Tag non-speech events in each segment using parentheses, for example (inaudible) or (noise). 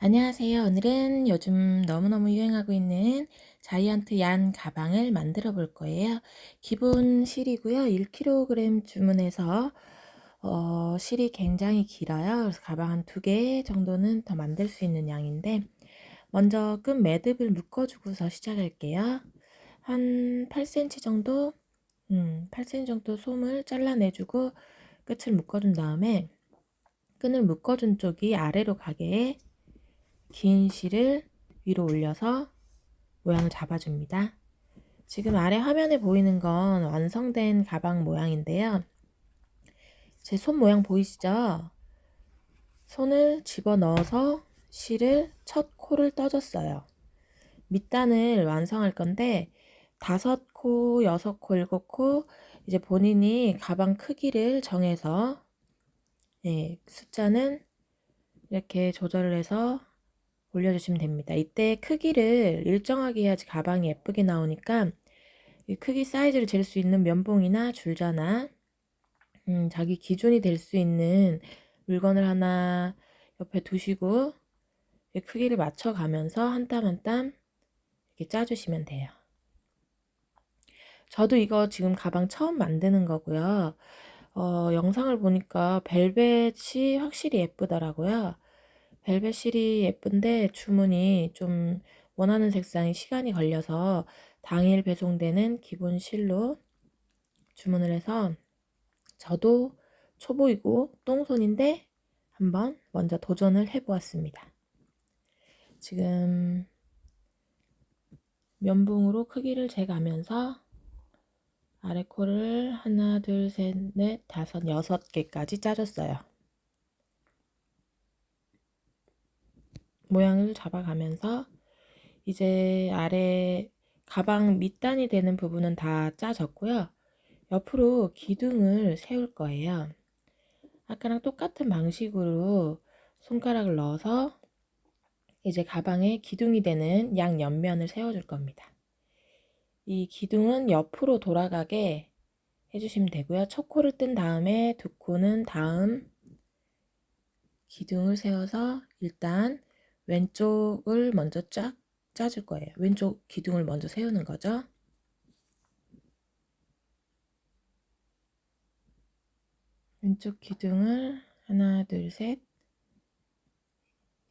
안녕하세요. 오늘은 요즘 너무너무 유행하고 있는 자이언트 얀 가방을 만들어 볼 거예요. 기본 실이고요. 1kg 주문해서 어, 실이 굉장히 길어요. 그래서 가방 한 두 개 정도는 더 만들 수 있는 양인데 먼저 끈 매듭을 묶어주고서 시작할게요. 한 8cm 정도, 음, 8cm 정도 솜을 잘라내주고 끝을 묶어준 다음에 끈을 묶어준 쪽이 아래로 가게 긴 실을 위로 올려서 모양을 잡아줍니다. 지금 아래 화면에 보이는 건 완성된 가방 모양인데요. 제 손 모양 보이시죠? 손을 집어 넣어서 실을 첫 코를 떠줬어요. 밑단을 완성할 건데 다섯 코, 여섯 코, 일곱 코 이제 본인이 가방 크기를 정해서 네, 숫자는 이렇게 조절을 해서 올려주시면 됩니다. 이때 크기를 일정하게 해야지 가방이 예쁘게 나오니까 이 크기 사이즈를 잴 수 있는 면봉이나 줄자나 음, 자기 기준이 될 수 있는 물건을 하나 옆에 두시고 크기를 맞춰가면서 한 땀 한 땀 이렇게 짜주시면 돼요. 저도 이거 지금 가방 처음 만드는 거고요. 어, 영상을 보니까 벨벳이 확실히 예쁘더라고요. 벨벳 실이 예쁜데 주문이 좀 원하는 색상이 시간이 걸려서 당일 배송되는 기본 실로 주문을 해서 저도 초보이고 똥손인데 한번 먼저 도전을 해 보았습니다. 지금 면봉으로 크기를 재가면서 아래 코를 하나, 둘, 셋, 넷, 다섯, 여섯 개까지 짜줬어요. 모양을 잡아가면서 이제 아래 가방 밑단이 되는 부분은 다 짜졌고요. 옆으로 기둥을 세울 거예요. 아까랑 똑같은 방식으로 손가락을 넣어서 이제 가방에 기둥이 되는 양 옆면을 세워줄 겁니다. 이 기둥은 옆으로 돌아가게 해주시면 되고요. 첫 코를 뜬 다음에 두 코는 다음 기둥을 세워서 일단 왼쪽을 먼저 쫙 짜줄 거예요. 왼쪽 기둥을 먼저 세우는 거죠. 왼쪽 기둥을 하나, 둘, 셋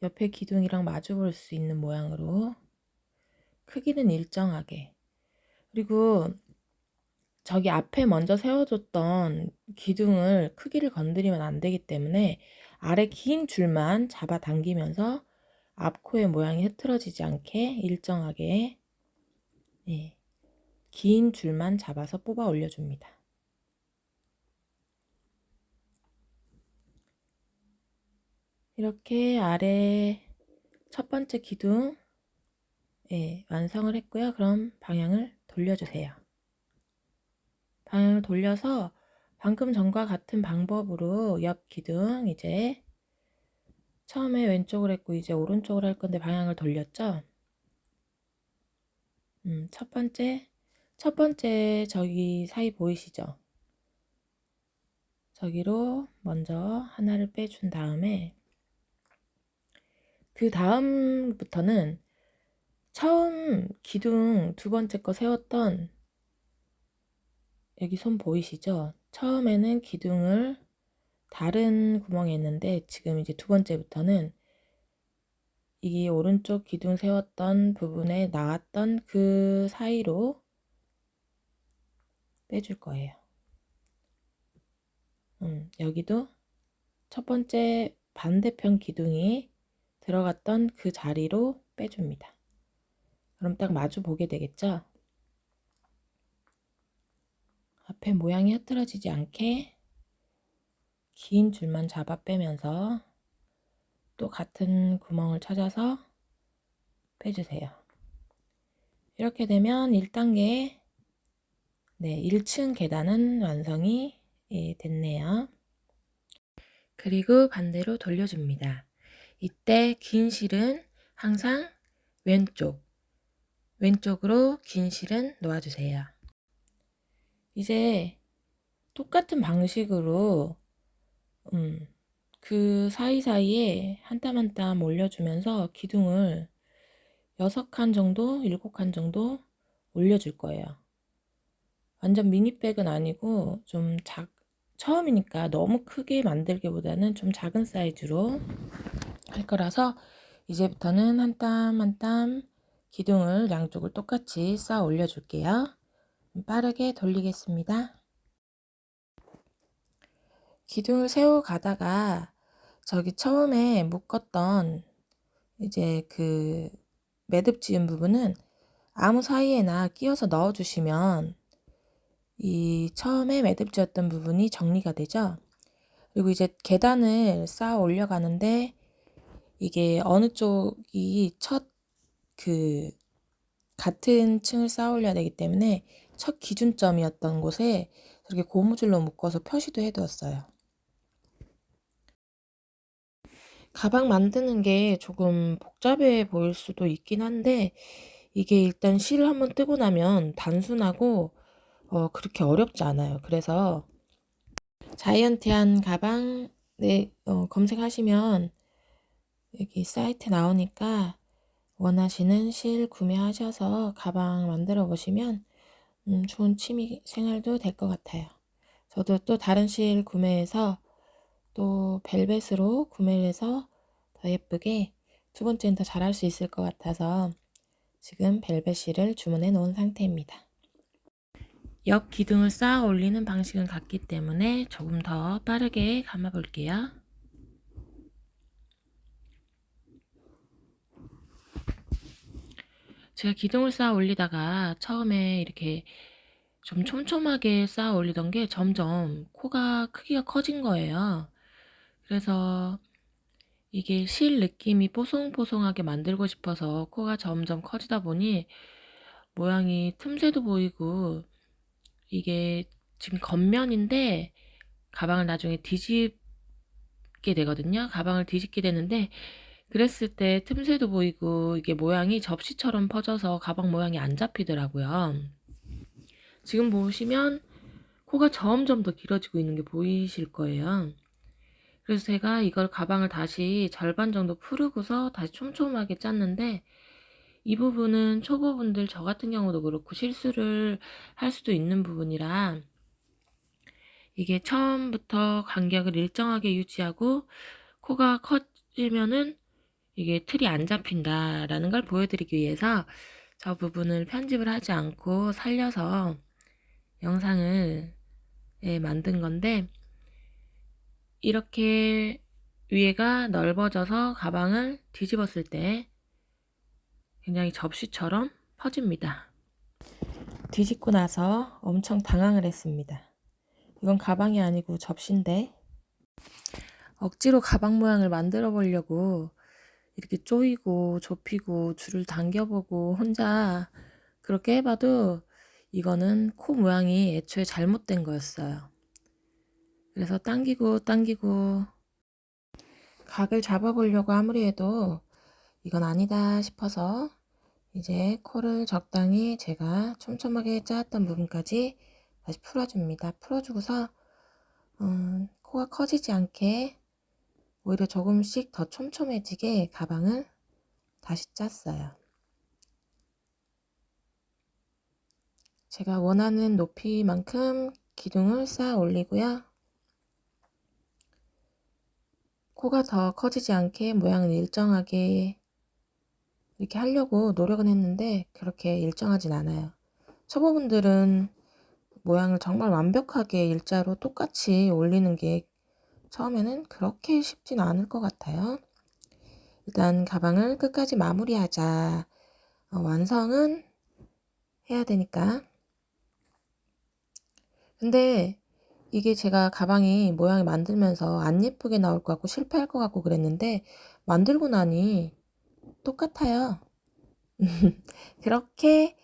옆에 기둥이랑 마주 볼 수 있는 모양으로 크기는 일정하게 그리고 저기 앞에 먼저 세워줬던 기둥을 크기를 건드리면 안 되기 때문에 아래 긴 줄만 잡아 당기면서 앞코의 모양이 흐트러지지 않게 일정하게 네, 긴 줄만 잡아서 뽑아 올려줍니다. 이렇게 아래 첫 번째 기둥 예, 완성을 했고요. 그럼 방향을 돌려주세요. 방향을 돌려서 방금 전과 같은 방법으로 옆 기둥 이제 처음에 왼쪽을 했고 이제 오른쪽을 할 건데 방향을 돌렸죠. 음, 첫 번째, 첫 번째 저기 사이 보이시죠? 저기로 먼저 하나를 빼준 다음에 그 다음부터는 처음 기둥 두 번째 거 세웠던 여기 손 보이시죠? 처음에는 기둥을 다른 구멍에 있는데 지금 이제 두 번째부터는 이 오른쪽 기둥 세웠던 부분에 나왔던 그 사이로 빼줄 거예요. 음, 여기도 첫 번째 반대편 기둥이 들어갔던 그 자리로 빼줍니다. 그럼 딱 마주 보게 되겠죠? 앞에 모양이 흐트러지지 않게 긴 줄만 잡아 빼면서 또 같은 구멍을 찾아서 빼주세요. 이렇게 되면 1단계 네, 1층 계단은 완성이 예, 됐네요. 그리고 반대로 돌려줍니다. 이때 긴 실은 항상 왼쪽, 왼쪽으로 긴 실은 놓아주세요. 이제 똑같은 방식으로 음, 그 사이사이에 한 땀 한 땀 올려주면서 기둥을 6칸 정도, 7칸 정도 올려줄 거예요. 완전 미니백은 아니고 좀 작, 처음이니까 너무 크게 만들기보다는 좀 작은 사이즈로 할 거라서 이제부터는 한 땀 한 땀 기둥을 양쪽을 똑같이 쌓아 올려줄게요. 빠르게 돌리겠습니다. 기둥을 세워 가다가 저기 처음에 묶었던 이제 그 매듭 지은 부분은 아무 사이에나 끼워서 넣어 주시면 이 처음에 매듭 지었던 부분이 정리가 되죠. 그리고 이제 계단을 쌓아 올려가는데 이게 어느 쪽이 첫 그 같은 층을 쌓아 올려야 되기 때문에 첫 기준점이었던 곳에 이렇게 고무줄로 묶어서 표시도 해두었어요. 가방 만드는 게 조금 복잡해 보일 수도 있긴 한데 이게 일단 실을 한번 뜨고 나면 단순하고 어, 그렇게 어렵지 않아요. 그래서 자이언티한 가방 네, 어, 검색하시면 여기 사이트 나오니까 원하시는 실 구매하셔서 가방 만들어 보시면 음, 좋은 취미 생활도 될 것 같아요. 저도 또 다른 실 구매해서 또 벨벳으로 구매를 해서 더 예쁘게 두 번째는 더 잘할 수 있을 것 같아서 지금 벨벳 실을 주문해 놓은 상태입니다. 옆 기둥을 쌓아 올리는 방식은 같기 때문에 조금 더 빠르게 감아 볼게요. 제가 기둥을 쌓아 올리다가 처음에 이렇게 좀 촘촘하게 쌓아 올리던 게 점점 코가 크기가 커진 거예요. 그래서 이게 실 느낌이 뽀송뽀송하게 만들고 싶어서 코가 점점 커지다 보니 모양이 틈새도 보이고 이게 지금 겉면인데 가방을 나중에 뒤집게 되거든요. 가방을 뒤집게 되는데 그랬을 때 틈새도 보이고 이게 모양이 접시처럼 퍼져서 가방 모양이 안 잡히더라고요. 지금 보시면 코가 점점 더 길어지고 있는 게 보이실 거예요. 그래서 제가 이걸 가방을 다시 절반 정도 풀고서 다시 촘촘하게 짰는데 이 부분은 초보분들 저 같은 경우도 그렇고 실수를 할 수도 있는 부분이라 이게 처음부터 간격을 일정하게 유지하고 코가 커지면은 이게 틀이 안 잡힌다라는 걸 보여드리기 위해서 저 부분을 편집을 하지 않고 살려서 영상을 예, 만든 건데 이렇게 위에가 넓어져서 가방을 뒤집었을 때 굉장히 접시처럼 퍼집니다. 뒤집고 나서 엄청 당황을 했습니다. 이건 가방이 아니고 접시인데 억지로 가방 모양을 만들어 보려고 이렇게 조이고 좁히고 줄을 당겨보고 혼자 그렇게 해봐도 이거는 코 모양이 애초에 잘못된 거였어요. 그래서 당기고 당기고 각을 잡아보려고 아무리 해도 이건 아니다 싶어서 이제 코를 적당히 제가 촘촘하게 짜았던 부분까지 다시 풀어줍니다. 풀어주고서 음, 코가 커지지 않게 오히려 조금씩 더 촘촘해지게 가방을 다시 짰어요. 제가 원하는 높이만큼 기둥을 쌓아 올리고요. 코가 더 커지지 않게 모양을 일정하게 이렇게 하려고 노력은 했는데 그렇게 일정하진 않아요. 초보분들은 모양을 정말 완벽하게 일자로 똑같이 올리는 게 처음에는 그렇게 쉽진 않을 것 같아요. 일단 가방을 끝까지 마무리하자. 어, 완성은 해야 되니까. 근데 이게 제가 가방이 모양을 만들면서 안 예쁘게 나올 것 같고 실패할 것 같고 그랬는데 만들고 나니 똑같아요. (laughs) 그렇게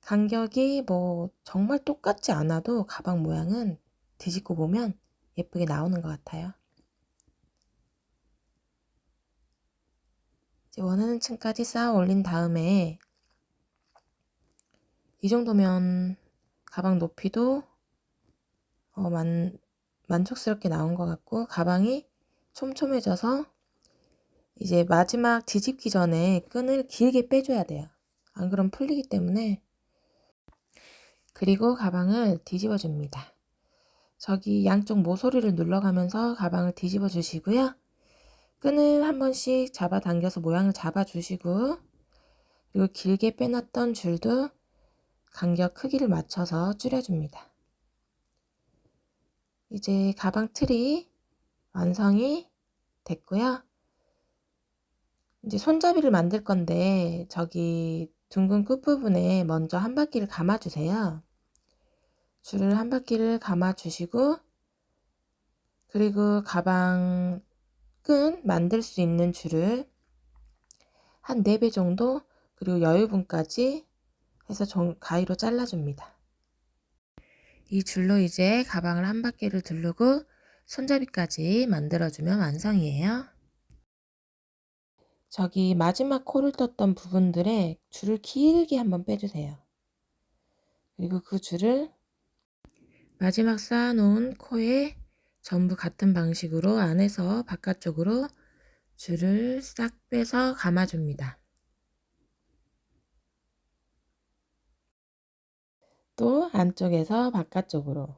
간격이 뭐 정말 똑같지 않아도 가방 모양은 뒤집고 보면 예쁘게 나오는 것 같아요. 이제 원하는 층까지 쌓아 올린 다음에 이 정도면 가방 높이도 어, 만, 만족스럽게 나온 것 같고 가방이 촘촘해져서 이제 마지막 뒤집기 전에 끈을 길게 빼줘야 돼요. 안 그럼 풀리기 때문에 그리고 가방을 뒤집어 줍니다. 저기 양쪽 모서리를 눌러가면서 가방을 뒤집어 주시고요. 끈을 한 번씩 잡아 당겨서 모양을 잡아 주시고 그리고 길게 빼놨던 줄도 간격 크기를 맞춰서 줄여줍니다. 이제 가방 틀이 완성이 됐고요. 이제 손잡이를 만들 건데 저기 둥근 끝부분에 먼저 한 바퀴를 감아주세요. 줄을 한 바퀴를 감아주시고 그리고 가방 끈 만들 수 있는 줄을 한 4배 정도 그리고 여유분까지 해서 가위로 잘라줍니다. 이 줄로 이제 가방을 한 바퀴를 두르고 손잡이까지 만들어주면 완성이에요. 저기 마지막 코를 떴던 부분들에 줄을 길게 한번 빼주세요. 그리고 그 줄을 마지막 쌓아놓은 코에 전부 같은 방식으로 안에서 바깥쪽으로 줄을 싹 빼서 감아줍니다. 또 안쪽에서 바깥쪽으로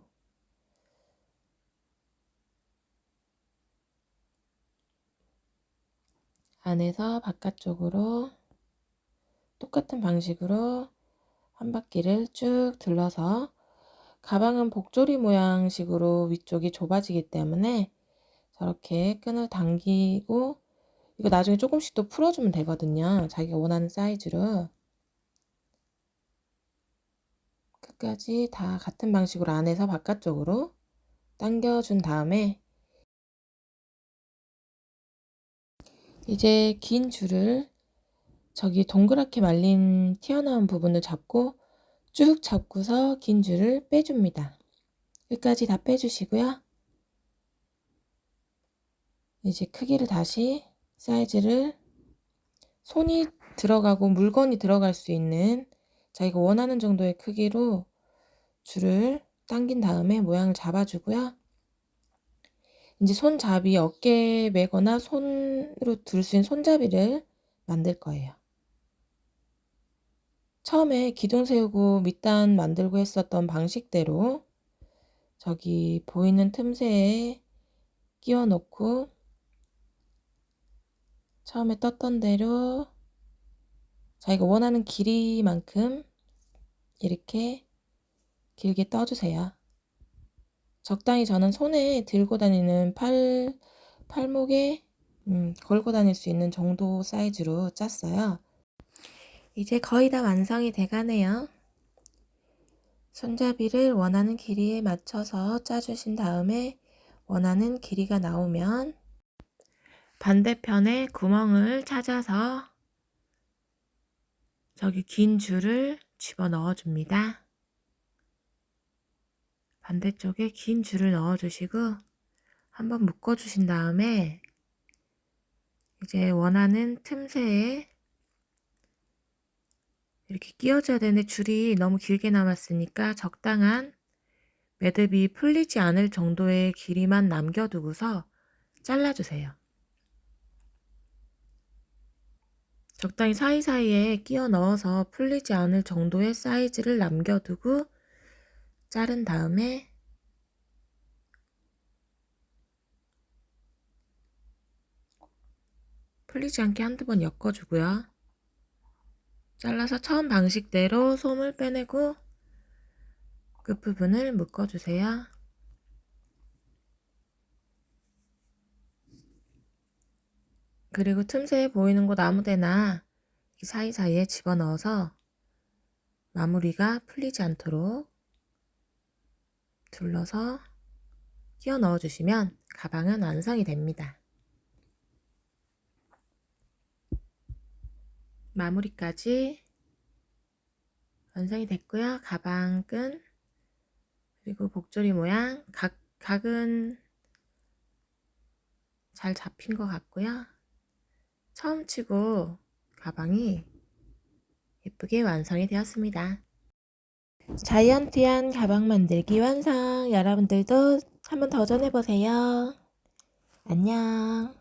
안에서 바깥쪽으로 똑같은 방식으로 한 바퀴를 쭉 둘러서 가방은 복조리 모양식으로 위쪽이 좁아지기 때문에 저렇게 끈을 당기고 이거 나중에 조금씩 또 풀어주면 되거든요. 자기가 원하는 사이즈로 끝까지 다 같은 방식으로 안에서 바깥쪽으로 당겨준 다음에 이제 긴 줄을 저기 동그랗게 말린 튀어나온 부분을 잡고 쭉 잡고서 긴 줄을 빼줍니다. 끝까지 다 빼주시고요. 이제 크기를 다시 사이즈를 손이 들어가고 물건이 들어갈 수 있는 자기가 원하는 정도의 크기로 줄을 당긴 다음에 모양을 잡아주고요. 이제 손잡이 어깨에 매거나 손으로 들 수 있는 손잡이를 만들 거예요. 처음에 기둥 세우고 밑단 만들고 했었던 방식대로 저기 보이는 틈새에 끼워 놓고 처음에 떴던 대로 자기가 원하는 길이만큼 이렇게 길게 떠주세요. 적당히 저는 손에 들고 다니는 팔, 팔목에 음, 걸고 다닐 수 있는 정도 사이즈로 짰어요. 이제 거의 다 완성이 돼가네요. 손잡이를 원하는 길이에 맞춰서 짜주신 다음에 원하는 길이가 나오면 반대편에 구멍을 찾아서 저기 긴 줄을 집어 넣어 줍니다. 반대쪽에 긴 줄을 넣어 주시고 한번 묶어 주신 다음에 이제 원하는 틈새에 이렇게 끼워줘야 되는데 줄이 너무 길게 남았으니까 적당한 매듭이 풀리지 않을 정도의 길이만 남겨두고서 잘라주세요. 적당히 사이사이에 끼워 넣어서 풀리지 않을 정도의 사이즈를 남겨두고 자른 다음에 풀리지 않게 한두 번 엮어주고요. 잘라서 처음 방식대로 솜을 빼내고 끝부분을 묶어주세요. 그리고 틈새에 보이는 곳 아무데나 사이사이에 집어넣어서 마무리가 풀리지 않도록 둘러서 끼워 넣어 주시면 가방은 완성이 됩니다. 마무리까지 완성이 됐고요. 가방 끈 그리고 복조리 모양 각, 각은 잘 잡힌 것 같고요. 처음 치고 가방이 예쁘게 완성이 되었습니다. 자이언티한 가방 만들기 완성! 여러분들도 한번 도전해보세요. 안녕.